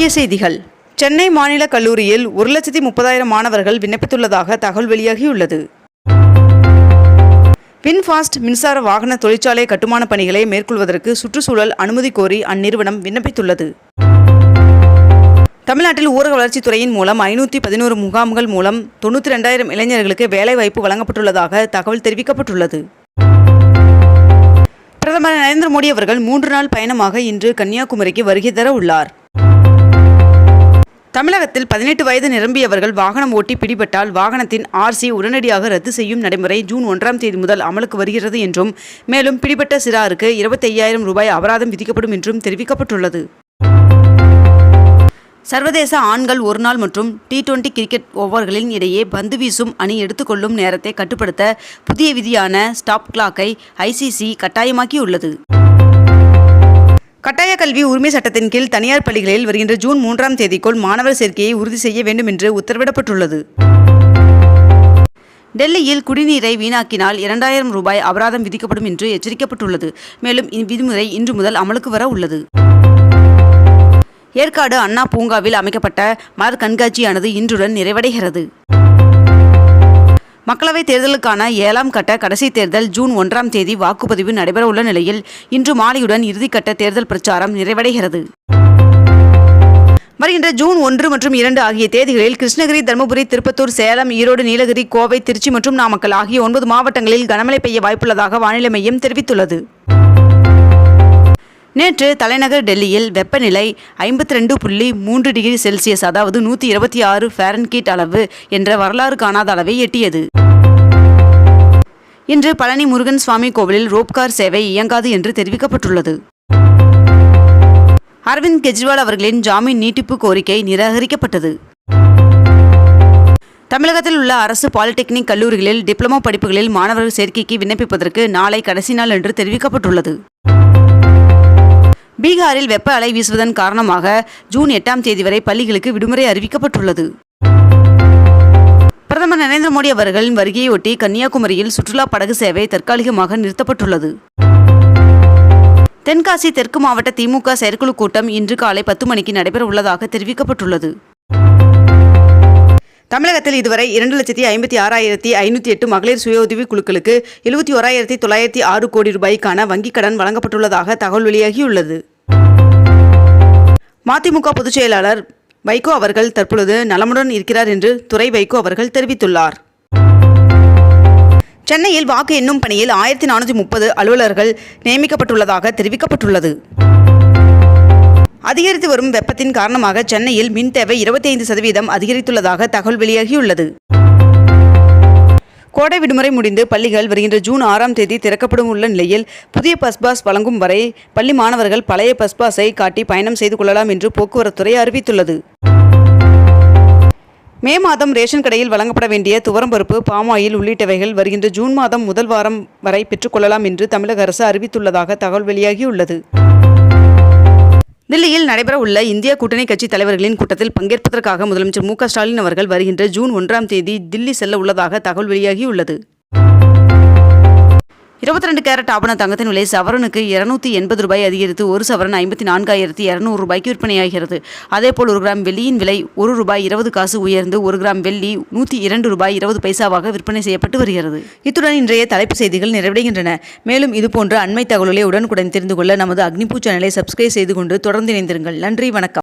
முக்கிய செய்திகள். சென்னை மாநில கல்லூரியில் ஒரு லட்சத்தி முப்பதாயிரம் மாணவர்கள் விண்ணப்பித்துள்ளதாக தகவல் வெளியாகியுள்ளது. வின்ஃபாஸ்ட் மின்சார வாகன தொழிற்சாலை கட்டுமான பணிகளை மேற்கொள்வதற்கு சுற்றுச்சூழல் அனுமதி கோரி அந்நிறுவனம் விண்ணப்பித்துள்ளது. தமிழ்நாட்டில் ஊரக வளர்ச்சித்துறையின் மூலம் ஐநூற்றி பதினோரு முகாம்கள் மூலம் தொண்ணூற்றி ரெண்டாயிரம் இளைஞர்களுக்கு வேலைவாய்ப்பு வழங்கப்பட்டுள்ளதாக தகவல் தெரிவிக்கப்பட்டுள்ளது. பிரதமர் நரேந்திர மோடி அவர்கள் மூன்று நாள் பயணமாக இன்று கன்னியாகுமரிக்கு வருகை தர உள்ளார். தமிழகத்தில் பதினெட்டு வயது நிரம்பியவர்கள் வாகனம் ஓட்டி பிடிபட்டால் வாகனத்தின் ஆர்சி உடனடியாக ரத்து செய்யும் நடைமுறை ஜூன் ஒன்றாம் தேதி முதல் அமலுக்கு வருகிறது என்றும் மேலும் பிடிபட்ட சிறாருக்கு இருபத்தையாயிரம் ரூபாய் அபராதம் விதிக்கப்படும் என்றும் தெரிவிக்கப்பட்டுள்ளது. சர்வதேச ஆண்கள் ஒருநாள் மற்றும் டி டுவெண்டி கிரிக்கெட் ஓவர்களின் இடையே பந்து வீசும் அணி எடுத்துக்கொள்ளும் நேரத்தை கட்டுப்படுத்த புதிய விதியான ஸ்டாப் கிளாக்கை ஐசிசி கட்டாயமாக்கியுள்ளது. கட்டாய கல்வி உரிமை சட்டத்தின் கீழ் தனியார் பள்ளிகளில் வருகின்ற ஜூன் மூன்றாம் தேதிக்குள் மாணவர் சேர்க்கையை உறுதி செய்ய வேண்டும் என்று உத்தரவிடப்பட்டுள்ளது. டெல்லியில் குடிநீரை வீணாக்கினால் இரண்டாயிரம் ரூபாய் அபராதம் விதிக்கப்படும் என்று எச்சரிக்கப்பட்டுள்ளது. மேலும் இவ்விதிமுறை இன்று முதல் அமலுக்கு வர உள்ளது. ஏற்காடு அண்ணா பூங்காவில் அமைக்கப்பட்ட மலர் கண்காட்சியானது இன்றுடன் நிறைவடைகிறது. மக்களவைத் தேர்தலுக்கான ஏழாம் கட்ட கடைசி தேர்தல் ஜூன் ஒன்றாம் தேதி வாக்குப்பதிவு நடைபெறவுள்ள நிலையில் இன்று மாலையுடன் இறுதிக்கட்ட தேர்தல் பிரச்சாரம் நிறைவடைகிறது. வருகின்ற ஜூன் ஒன்று மற்றும் இரண்டு ஆகிய தேதிகளில் கிருஷ்ணகிரி தருமபுரி திருப்பத்தூர் சேலம் ஈரோடு நீலகிரி கோவை திருச்சி மற்றும் நாமக்கல் ஆகிய ஒன்பது மாவட்டங்களில் கனமழை பெய்ய வாய்ப்புள்ளதாக வானிலை மையம் தெரிவித்துள்ளது. நேற்று தலைநகர் டெல்லியில் வெப்பநிலை ஐம்பத்தி ரெண்டு புள்ளி மூன்று டிகிரி செல்சியஸ் அதாவது நூற்றி இருபத்தி ஆறு ஃபேரன்கீட் அளவு என்ற வரலாறு காணாத அளவை எட்டியது. இன்று பழனி முருகன் சுவாமி கோவிலில் ரோப்கார் சேவை இயங்காது என்று தெரிவிக்கப்பட்டுள்ளது. அரவிந்த் கெஜ்ரிவால் அவர்களின் ஜாமீன் நீட்டிப்பு கோரிக்கை நிராகரிக்கப்பட்டது. தமிழகத்தில் உள்ள அரசு பாலிடெக்னிக் கல்லூரிகளில் டிப்ளமோ படிப்புகளில் மாணவர்கள் சேர்க்கைக்கு விண்ணப்பிப்பதற்கு நாளை கடைசி நாள் என்று தெரிவிக்கப்பட்டுள்ளது. பீகாரில் வெப்ப அலை வீசுவதன் காரணமாக ஜூன் எட்டாம் தேதி வரை பள்ளிகளுக்கு விடுமுறை அறிவிக்கப்பட்டுள்ளது. பிரதமர் நரேந்திர மோடி அவர்களின் வருகையொட்டி கன்னியாகுமரியில் சுற்றுலா படகு சேவை தற்காலிகமாக நிறுத்தப்பட்டுள்ளது. தென்காசி தெற்கு மாவட்ட திமுக செயற்குழு கூட்டம் இன்று காலை பத்து மணிக்கு நடைபெற உள்ளதாக தெரிவிக்கப்பட்டுள்ளது. தமிழகத்தில் இதுவரை இரண்டு லட்சத்தி ஐம்பத்தி ஆறாயிரத்தி ஐநூற்றி எட்டு மகளிர் சுய உதவிக் குழுக்களுக்கு எழுபத்தி ஓராயிரத்தி தொள்ளாயிரத்தி ஆறு கோடி ரூபாய்க்கான வங்கிக் கடன் வழங்கப்பட்டுள்ளதாக தகவல் வெளியாகியுள்ளது. மதிமுக பொதுச் செயலாளர் வைகோ அவர்கள் தற்பொழுது நலமுடன் இருக்கிறார் என்று துறை வைகோ அவர்கள் தெரிவித்துள்ளார். சென்னையில் வாக்கு எண்ணும் பணியில் ஆயிரத்தி நானூற்றி முப்பது அலுவலர்கள் நியமிக்கப்பட்டுள்ளதாக தெரிவிக்கப்பட்டுள்ளது. அதிகரித்து வரும் வெப்பத்தின் காரணமாக சென்னையில் மின் தேவை இருபத்தி ஐந்து சதவீதம் அதிகரித்துள்ளதாக தகவல் வெளியாகியுள்ளது. கோடை விடுமுறை முடிந்து பள்ளிகள் வருகின்ற ஜூன் ஆறாம் தேதி திறக்கப்படும் உள்ள நிலையில் புதிய பஸ் பாஸ் வழங்கும் வரை பள்ளி மாணவர்கள் பழைய பஸ் பாஸை காட்டி பயணம் செய்து கொள்ளலாம் என்று போக்குவரத்துறை அறிவித்துள்ளது. மே மாதம் ரேஷன் கடையில் வழங்கப்பட வேண்டிய துவரம்பருப்பு பாமாயில் உள்ளிட்டவைகள் வருகின்ற ஜூன் மாதம் முதல் வாரம் வரை பெற்றுக்கொள்ளலாம் என்று தமிழக அரசு அறிவித்துள்ளதாக தகவல் வெளியாகியுள்ளது. தில்லியில் நடைபெறவுள்ள இந்திய கூட்டணி கட்சி தலைவர்களின் கூட்டத்தில் பங்கேற்பதற்காக முதலமைச்சர் மு ஸ்டாலின் அவர்கள் வருகின்ற ஜூன் ஒன்றாம் தேதி தில்லி செல்ல உள்ளதாக தகவல் வெளியாகியுள்ளது. இருபத்தி ரெண்டு கேரட் ஆபண தங்கத்தின் விலை சவரனுக்கு இருநூத்தி எண்பது ரூபாய் அதிகரித்து ஒரு சவரன் ஐம்பத்தி நான்காயிரத்தி இரநூறு ரூபாய்க்கு விற்பனையாகிறது. அதேபோல் ஒரு கிராம் வெள்ளியின் விலை ஒரு ரூபாய் இருபது காசு உயர்ந்து ஒரு கிராம் வெள்ளி நூற்றி இரண்டு ரூபாய் இருபது பைசாவாக விற்பனை செய்யப்பட்டு வருகிறது. இத்துடன் இன்றைய தலைப்பு செய்திகள் நிறைவடைகின்றன. மேலும் இதுபோன்ற அண்மை தகவல்களை உடனுக்குடன் தெரிந்து கொள்ள நமது அக்னிபூ சேனலை சப்ஸ்கிரைப் செய்து கொண்டு தொடர்ந்து இணைந்திருங்கள். நன்றி வணக்கம்.